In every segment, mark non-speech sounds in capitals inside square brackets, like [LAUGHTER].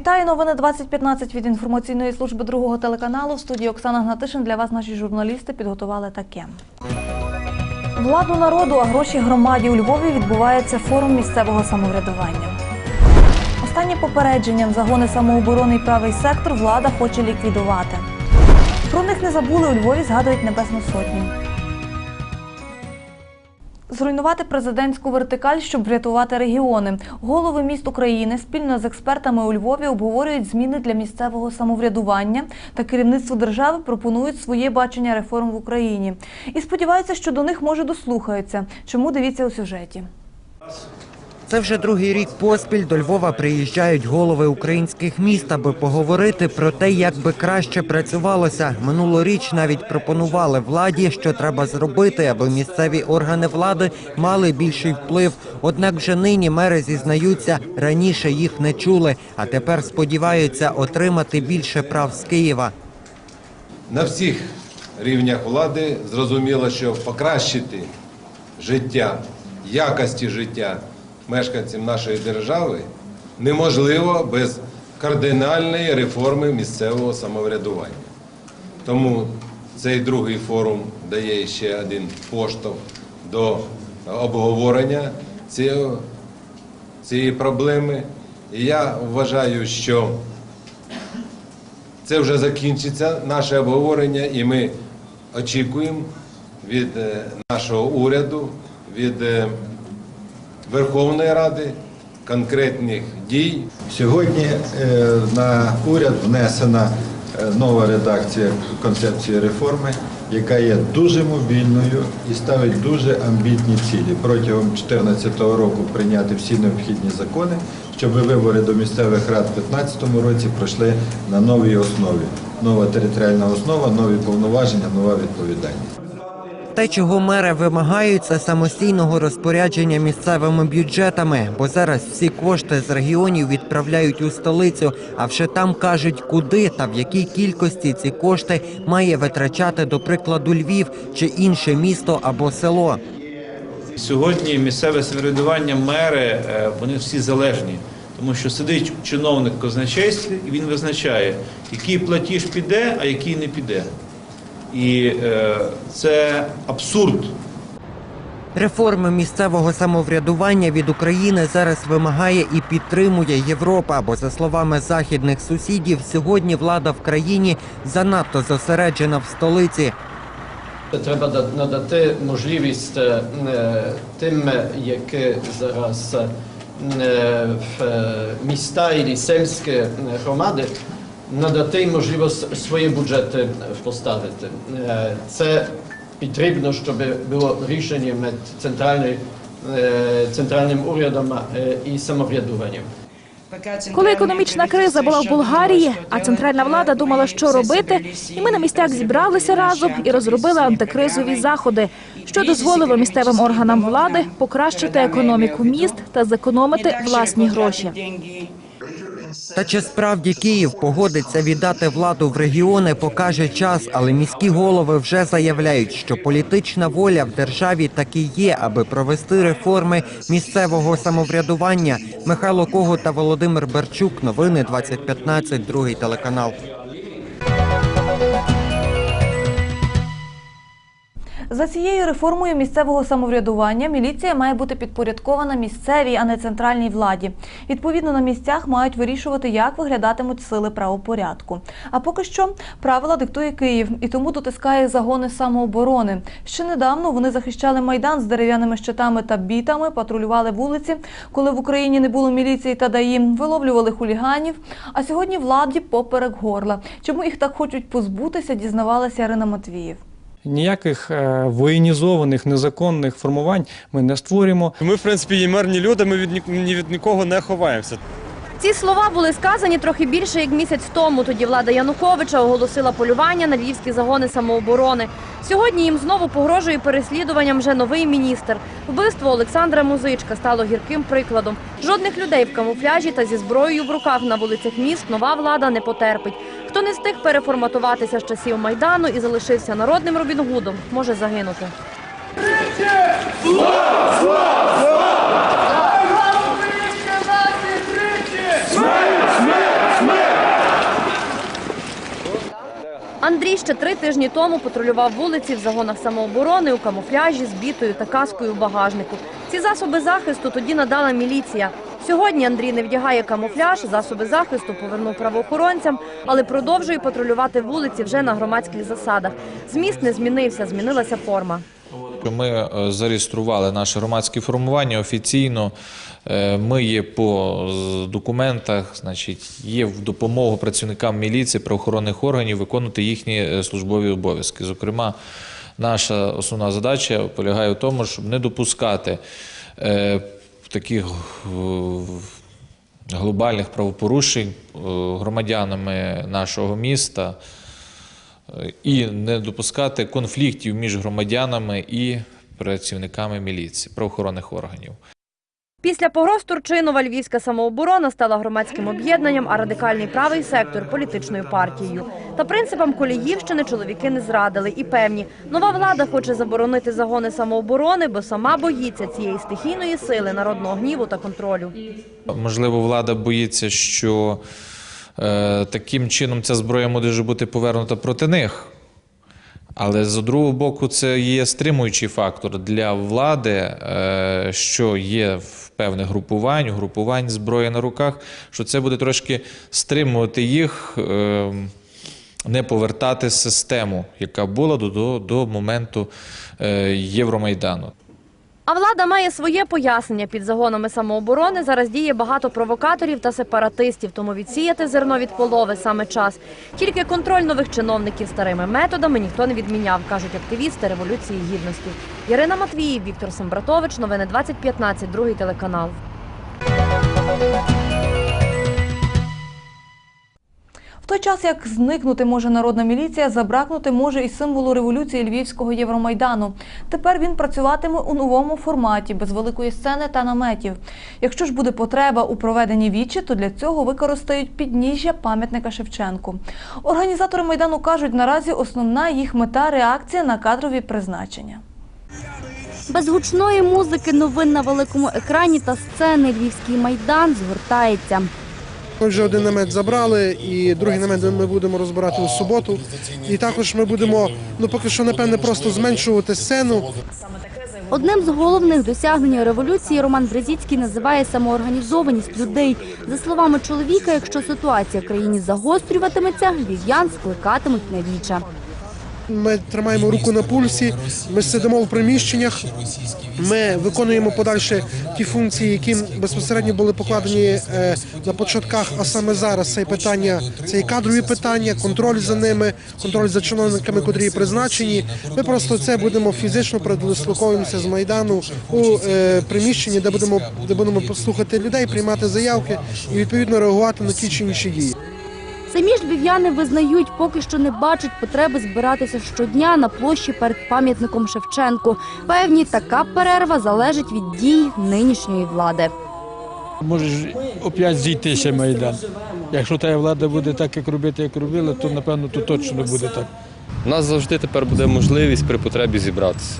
Вітаю новини 2015 від інформаційної служби другого телеканалу. В студії Оксана Гнатишин для вас наші журналісти підготували таке. Владу народу, а гроші громаді у Львові відбувається форум місцевого самоврядування. Останнє попередження загони самооборони і правий сектор влада хоче ліквідувати. Про них не забули у Львові, згадують Небесну Сотню. Зруйнувати президентську вертикаль, щоб врятувати регіони. Голови міст України спільно з експертами у Львові обговорюють зміни для місцевого самоврядування та керівництво держави пропонують своє бачення реформ в Україні. І сподіваються, що до них може дослухаються. Чому дивіться у сюжеті? Це вже другий рік поспіль до Львова приїжджають голови українських міст, аби поговорити про те, як би краще працювалося. Минулоріч навіть пропонували владі, що треба зробити, аби місцеві органи влади мали більший вплив. Однак вже нині мери зізнаються, раніше їх не чули, а тепер сподіваються отримати більше прав з Києва. на всіх рівнях влади зрозуміло, що покращити життя, якості життя мешканців нашої держави неможливо без кардинальної реформи місцевого самоврядування. Тому цей другий форум дає ще один поштовх до обговорення цієї проблеми. І я вважаю, що це вже закінчиться наше обговорення, і ми очікуємо від е, нашого уряду, від е, Верховної Ради конкретних дій Сьогодні е, на уряд внесена е, нова редакція концепції реформи, яка є дуже мобільною і ставить дуже амбітні цілі протягом 2014 року прийняти всі необхідні закони, щоб вибори до місцевих рад у 2015 році пройшли на новій основі. Нова територіальна основа, нові повноваження, нова відповідальність. Те, чого мери вимагають, це самостійного розпорядження місцевими бюджетами, бо зараз всі кошти з регіонів відправляють у столицю, а вже там кажуть, куди та в якій кількості ці кошти має витрачати, до прикладу, Львів чи інше місто або село. Сьогодні місцеве самоврядування, мери, е, вони всі залежні, тому що сидить чиновник в казначействі і він визначає, який платіж піде, а який не піде. І е, це абсурд. Реформи місцевого самоврядування від України зараз вимагає і підтримує Європа. Бо, за словами західних сусідів, сьогодні влада в країні занадто зосереджена в столиці. Треба да- надати можливість е, е, тим, які зараз в міста і сільські е, громади, надати їм можливість свої бюджети поставити. Е, Це потрібно, щоб було рішення між центральним, е, центральним урядом е, і самоврядуванням. Коли економічна криза була в Болгарії, а центральна влада думала, що робити, і ми на місцях зібралися разом і розробили антикризові заходи, що дозволило місцевим органам влади покращити економіку міст та зекономити власні гроші. Та чи справді Київ погодиться віддати владу в регіони, покаже час, але міські голови вже заявляють, що політична воля в державі таки є, аби провести реформи місцевого самоврядування. Михайло Кого та Володимир Берчук. Новини 2015, другий телеканал. За цією реформою місцевого самоврядування міліція має бути підпорядкована місцевій, а не центральній владі. Відповідно, на місцях мають вирішувати, як виглядатимуть сили правопорядку. А поки що правила диктує Київ і тому дотискає загони самооборони. Ще недавно вони захищали майдан з дерев'яними щитами та бітами, патрулювали вулиці, коли в Україні не було міліції та ДАІ, виловлювали хуліганів. А сьогодні владі поперек горла. Чому їх так хочуть позбутися, дізнавалася Ірина Матвіїв. Ніяких е, воєнізованих незаконних формувань ми не створюємо. Ми, в принципі, є мирні люди, ми від ні- ні від нікого не ховаємося. Ці слова були сказані трохи більше як місяць тому. Тоді влада Януковича оголосила полювання на львівські загони самооборони. Сьогодні їм знову погрожує переслідуванням вже новий міністр. Вбивство Олександра Музичка стало гірким прикладом. Жодних людей в камуфляжі та зі зброєю в руках на вулицях міст нова влада не потерпить. Хто не встиг переформатуватися з часів майдану і залишився народним Робін Гудом, може загинути. Смерть! Смерть! Андрій ще три тижні тому патрулював вулиці в загонах самооборони у камуфляжі з бітою та каскою в багажнику. Ці засоби захисту тоді надала міліція. Сьогодні Андрій не вдягає камуфляж, засоби захисту повернув правоохоронцям, але продовжує патрулювати вулиці вже на громадських засадах. Зміст не змінився, змінилася форма. Ми е, зареєстрували наше громадське формування офіційно. Е, Ми є по документах, значить, є в допомогу працівникам міліції, правоохоронних органів виконувати їхні е, службові обов'язки. Зокрема, наша основна задача полягає в тому, щоб не допускати таких глобальних правопорушень громадянами нашого міста і не допускати конфліктів між громадянами і працівниками міліції, правоохоронних органів. Після погроз Турчинова львівська самооборона стала громадським об'єднанням, а радикальний правий сектор політичною партією. Та принципам Коліївщини чоловіки не зрадили і певні, нова влада хоче заборонити загони самооборони, бо сама боїться цієї стихійної сили народного гніву та контролю. Можливо, влада боїться, що е, таким чином ця зброя може бути повернута проти них. Але з другого боку, це є стримуючий фактор для влади, е, що є в певних групувань, групувань зброї на руках, що це буде трошки стримувати їх, е, не повертати систему, яка була до, до, до моменту е, Євромайдану. А влада має своє пояснення. Під загонами самооборони зараз діє багато провокаторів та сепаратистів, тому відсіяти зерно від полови саме час. Тільки контроль нових чиновників старими методами ніхто не відміняв, кажуть активісти Революції Гідності. Ярина Матвіїв, Віктор Сембратович, новини 2015, другий телеканал. Той час, як зникнути може народна міліція, забракнути може і символу революції Львівського Євромайдану. Тепер він працюватиме у новому форматі, без великої сцени та наметів. Якщо ж буде потреба у проведенні вічі, то для цього використають підніжжя пам'ятника Шевченку. Організатори майдану кажуть, наразі основна їх мета реакція на кадрові призначення. Без гучної музики, новин на великому екрані та сцени Львівський майдан згортається. Ми вже один намет забрали, і другий намет ми будемо розбирати у суботу. І також ми будемо, ну поки що, напевне, просто зменшувати сцену. Одним з головних досягнень революції Роман Брезіцький називає самоорганізованість людей. За словами чоловіка, якщо ситуація в країні загострюватиметься, львів'ян скликатимуть на віча. Ми тримаємо руку на пульсі, ми сидимо в приміщеннях, ми виконуємо подальше ті функції, які безпосередньо були покладені е, на початках, а саме зараз це питання, це і кадрові питання, контроль за ними, контроль за чиновниками, котрі призначені. Ми просто це будемо фізично передислоковуємося з майдану у е, приміщенні, де будемо де будемо послухати людей, приймати заявки і відповідно реагувати на ті чи інші дії. Самі ж львів'яни визнають, поки що не бачать потреби збиратися щодня на площі перед пам'ятником Шевченку. Певні, така перерва залежить від дій нинішньої влади. Може ж опять зійтися Майдан. Якщо та влада буде так, як робити, як робила, то напевно то точно буде так. У нас завжди тепер буде можливість при потребі зібратися.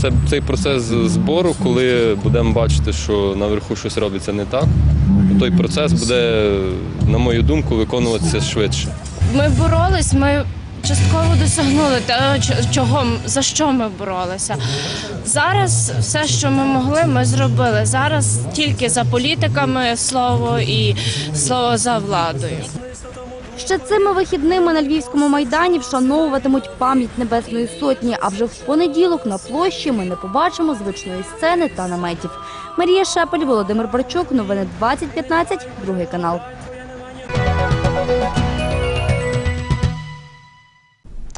Це цей процес збору, коли будемо бачити, що наверху щось робиться не так. Той процес буде, на мою думку, виконуватися швидше. Ми боролись, ми частково досягнули те, чого за що ми боролися. Зараз все, що ми могли, ми зробили. Зараз тільки за політиками слово і слово за владою. Ще цими вихідними на Львівському майдані вшановуватимуть пам'ять Небесної Сотні, а вже в понеділок на площі ми не побачимо звичної сцени та наметів. Марія Шепель, Володимир Барчук, новини 2015, другий канал.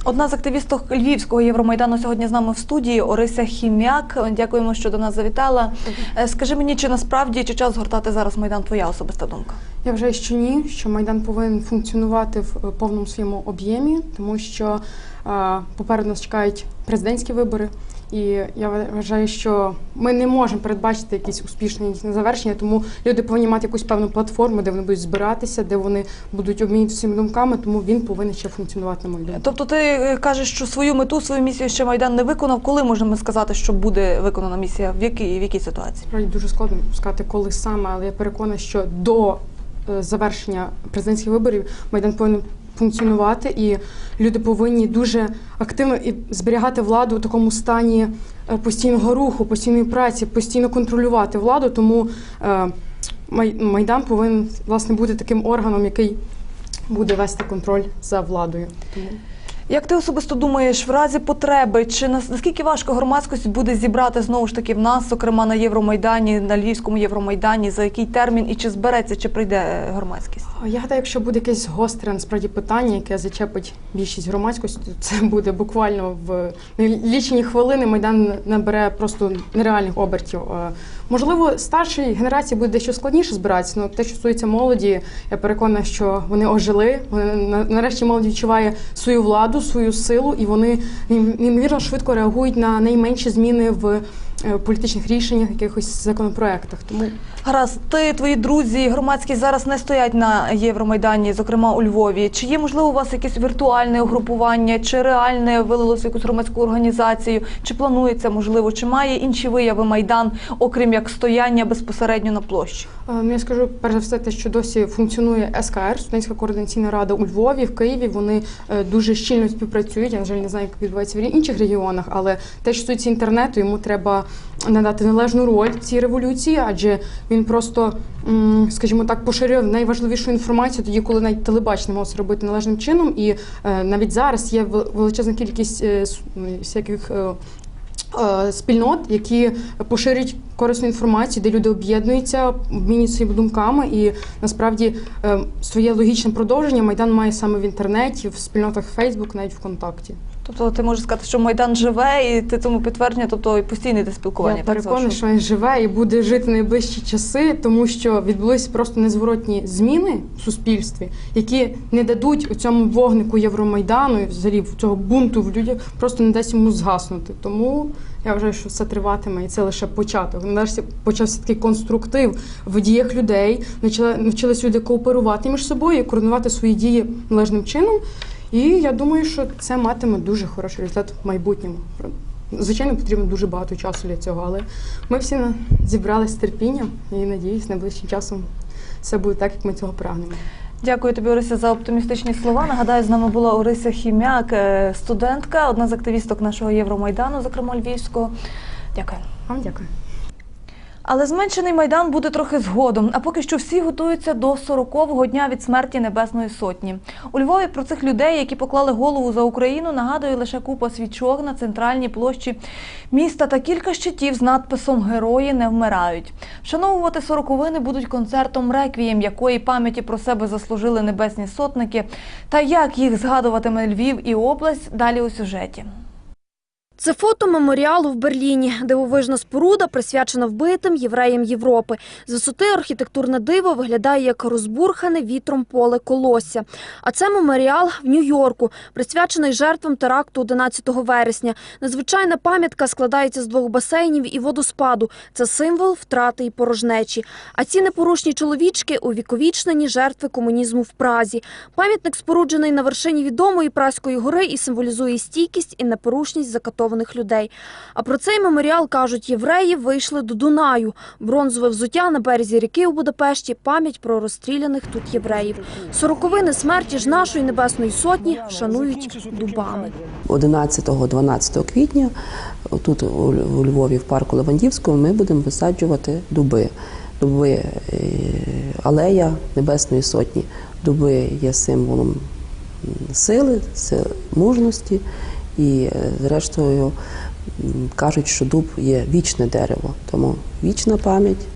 Одна з активісток Львівського Євромайдану сьогодні з нами в студії Орися Хім'як. Дякуємо, що до нас завітала. Е, Скажи мені, чи насправді чи час згортати зараз майдан твоя особиста думка? Я вже що ні, що майдан повинен функціонувати в е, повному своєму об'ємі, тому що е, попереду нас чекають президентські вибори. І я вважаю, що ми не можемо передбачити якісь успішні завершення, тому люди повинні мати якусь певну платформу, де вони будуть збиратися, де вони будуть обмінюватися своїми думками, тому він повинен ще функціонувати на думку. Тобто ти е, кажеш, що свою мету, свою місію ще майдан не виконав. Коли можемо сказати, що буде виконана місія? В якій в якій ситуації? Справді дуже складно сказати, коли саме, але я переконана, що до е, завершення президентських виборів майдан повинен функціонувати, і люди повинні дуже активно і зберігати владу у такому стані е, постійного руху, постійної праці, постійно контролювати владу. Тому е, Майдан повинен власне бути таким органом, який буде вести контроль за владою. Як ти особисто думаєш, в разі потреби, чи наскільки важко громадськості буде зібрати знову ж таки в нас, зокрема на Євромайдані, на Львівському Євромайдані, за який термін і чи збереться, чи прийде е, громадськість? я гадаю, якщо буде якесь гостре насправді питання, яке зачепить більшість громадськості, це [LAUGHS] буде буквально в лічені хвилини. Майдан набере просто нереальних обертів. Можливо, старшій генерації буде дещо складніше збиратися. але те, що стосується молоді, я переконана, що вони ожили. Вони на- нарешті молоді відчуває свою владу, свою силу, і вони нейм- неймовірно швидко реагують на найменші зміни в політичних рішеннях, якихось законопроектах. Тому Гаразд, ти, твої друзі, громадські зараз не стоять на Євромайдані, зокрема у Львові. Чи є можливо у вас якесь віртуальне угрупування, чи реальне вилилося якусь громадську організацію? Чи планується можливо, чи має інші вияви майдан, окрім як стояння безпосередньо на площі? Е, Ну, я скажу перш за все, те, що досі функціонує СКР, студентська координаційна рада у Львові, в Києві. Вони е, дуже щільно співпрацюють. Я на жаль не знаю, як відбувається в інших регіонах, але те, що стосується інтернету, йому треба надати належну роль цій революції, адже він просто, скажімо так, поширює найважливішу інформацію тоді, коли навіть телебачення це робити належним чином. І е, навіть зараз є вел- величезна кількість е, м, всяких. е, Спільнот, які поширюють корисну інформацію, де люди об'єднуються, обмінюють своїми думками, і насправді своє логічне продовження майдан має саме в інтернеті, в спільнотах Facebook, навіть ВКонтакті. Тобто ти можеш сказати, що майдан живе, і ти цьому підтвердження, тобто і постійне йде спілкування. Я так, що він живе і буде жити найближчі часи, тому що відбулися просто незворотні зміни в суспільстві, які не дадуть у цьому вогнику Євромайдану і взагалі в цього бунту в людях просто не дасть йому згаснути. Тому я вважаю, що все триватиме, і це лише початок. Нарешті почався такий конструктив в діях людей. Навчили, навчились люди кооперувати між собою і координувати свої дії належним чином. І я думаю, що це матиме дуже хороший результат в майбутньому. Звичайно, потрібно дуже багато часу для цього, але ми всі зібрались з терпінням і надіюсь, найближчим часом все буде так, як ми цього прагнемо. Дякую тобі, Орися, за оптимістичні слова. Нагадаю, з нами була Орися Хімяк, е, студентка, одна з активісток нашого Євромайдану, зокрема Львівського. Дякую. Вам дякую. Але зменшений майдан буде трохи згодом. А поки що всі готуються до 40-го дня від смерті Небесної Сотні. У Львові про цих людей, які поклали голову за Україну, нагадує лише купа свічок на центральній площі міста та кілька щитів з надписом Герої не вмирають. Вшановувати сороковини будуть концертом реквієм, якої пам'яті про себе заслужили небесні сотники. Та як їх згадуватиме Львів і область далі у сюжеті. Це фото меморіалу в Берліні. Дивовижна споруда присвячена вбитим євреям Європи. З висоти архітектурне диво виглядає як розбурхане вітром поле колосся. А це меморіал в Нью-Йорку, присвячений жертвам теракту 11 вересня. Незвичайна пам'ятка складається з двох басейнів і водоспаду. Це символ втрати і порожнечі. А ці непорушні чоловічки увіковічнені жертви комунізму в Празі. Пам'ятник споруджений на вершині відомої Празької гори і символізує стійкість і непорушність закатованих людей. А про цей меморіал кажуть, євреї вийшли до Дунаю. Бронзове взуття на березі ріки у Будапешті – пам'ять про розстріляних тут євреїв. Сороковини смерті ж нашої небесної сотні шанують дубами. 11-12 квітня тут у у Львові, в парку Левандівського, ми будемо висаджувати дуби. Дуби е, алея Небесної Сотні. Дуби є символом сили, мужності і, е, зрештою, кажуть, що дуб є вічне дерево, тому вічна пам'ять.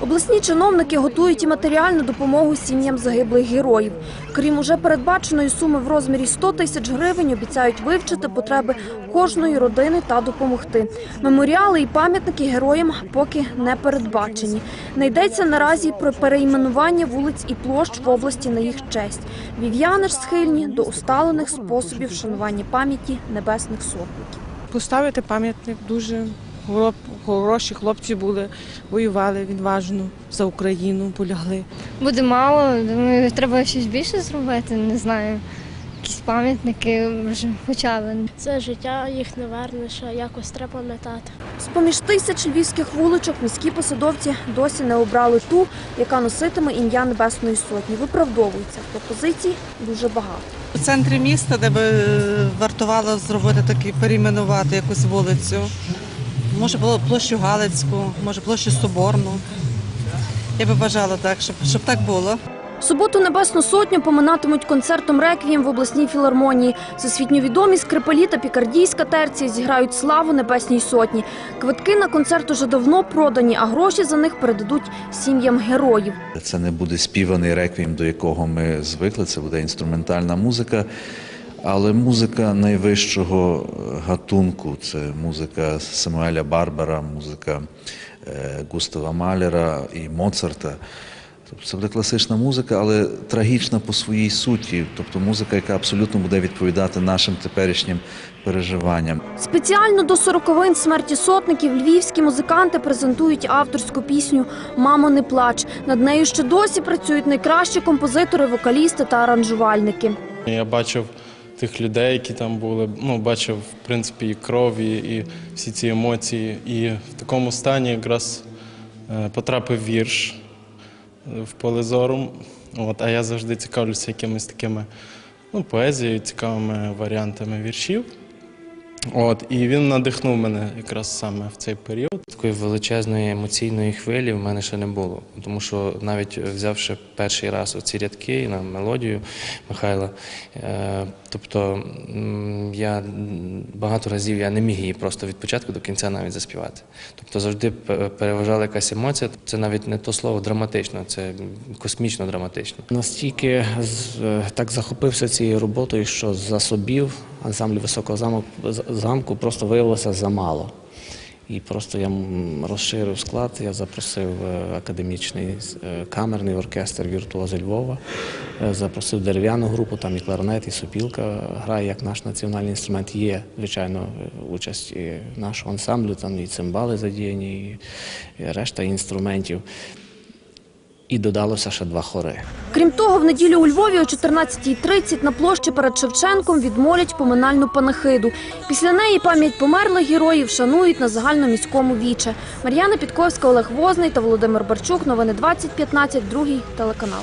Обласні чиновники готують і матеріальну допомогу сім'ям загиблих героїв. Крім уже передбаченої суми в розмірі 100 тисяч гривень, обіцяють вивчити потреби кожної родини та допомогти. Меморіали і пам'ятники героям поки не передбачені. Не йдеться наразі про перейменування вулиць і площ в області на їх честь. Вів'яни ж схильні до усталених способів шанування пам'яті небесних сотників. Поставити пам'ятник дуже хороші хлопці були, воювали відважно за Україну, полягли. Буде мало, думаю, треба щось більше зробити, не знаю. якісь пам'ятники вже почали. Це життя їх не вернеш, а якось треба пам'ятати. З-поміж тисяч львівських вуличок міські посадовці досі не обрали ту, яка носитиме ім'я Небесної Сотні. Виправдовуються. Пропозицій дуже багато. У центрі міста, де би е, вартувало зробити такі перейменувати якусь вулицю. Може було площу Галицьку, може площу Соборну. Я би бажала так, щоб, щоб так було. Суботу Небесну Сотню поминатимуть концертом «Реквієм» в обласній філармонії. Всесвітньо відомі скрипалі та пікардійська терція зіграють славу Небесній Сотні. Квитки на концерт уже давно продані, а гроші за них передадуть сім'ям героїв. Це не буде співаний реквієм, до якого ми звикли, це буде інструментальна музика. Але музика найвищого гатунку це музика Самуеля Барбара, музика е, Густава Малера і Моцарта. Тобто це буде класична музика, але трагічна по своїй суті. Тобто музика, яка абсолютно буде відповідати нашим теперішнім переживанням. Спеціально до сороковин смерті сотників львівські музиканти презентують авторську пісню Мамо, не плач. Над нею ще досі працюють найкращі композитори, вокалісти та аранжувальники. Я бачив тих людей, які там були. Ну, бачив, в принципі, і кров, і всі ці емоції. І в такому стані якраз е, потрапив вірш е, в поле зору. От, а я завжди цікавлюся якимись такими ну, поезією, цікавими варіантами віршів. От, і він надихнув мене якраз саме в цей період. Такої величезної емоційної хвилі в мене ще не було. Тому що навіть взявши перший раз оці рядки на мелодію Михайла, е, тобто я багато разів я не міг її просто від початку до кінця навіть заспівати. Тобто завжди переважала якась емоція. Це навіть не то слово драматично, це космічно драматично. Настільки з- е, так захопився цією роботою, що засобів ансамблю високого замку, замку просто виявилося замало. І просто я розширив склад, я запросив е, академічний е, камерний оркестр віртуози Львова, е, запросив дерев'яну групу, там і кларнет, і сопілка грає як наш національний інструмент. Є, звичайно, участь нашого ансамблю, там і цимбали задіяні, і решта інструментів. І додалося ще два хори. Крім того, в неділю у Львові о 14.30 на площі перед Шевченком відмолять поминальну панахиду. Після неї пам'ять померлих героїв шанують на загальноміському віче. Мар'яна Підковська, Олег Возний та Володимир Барчук. Новини 2015, другий телеканал.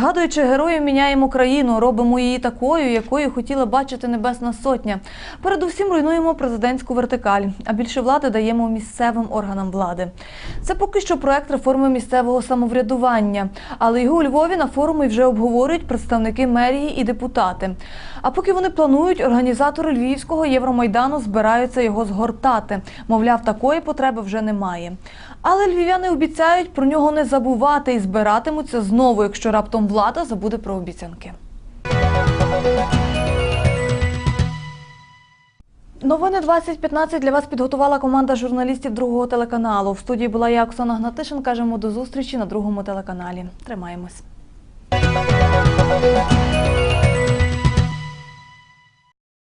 Згадуючи героїв, міняємо країну, робимо її такою, якою хотіла бачити Небесна Сотня. Передусім руйнуємо президентську вертикаль, а більше влади даємо місцевим органам влади. Це поки що проект реформи місцевого самоврядування, але його у Львові на форумі вже обговорюють представники мерії і депутати. А поки вони планують, організатори Львівського Євромайдану збираються його згортати. Мовляв, такої потреби вже немає. Але львів'яни обіцяють про нього не забувати і збиратимуться знову, якщо раптом влада забуде про Новини 2015 для вас підготувала команда журналістів другого телеканалу. В студії була я Оксана Гнатишин. Кажемо до зустрічі на другому телеканалі. Тримаємось.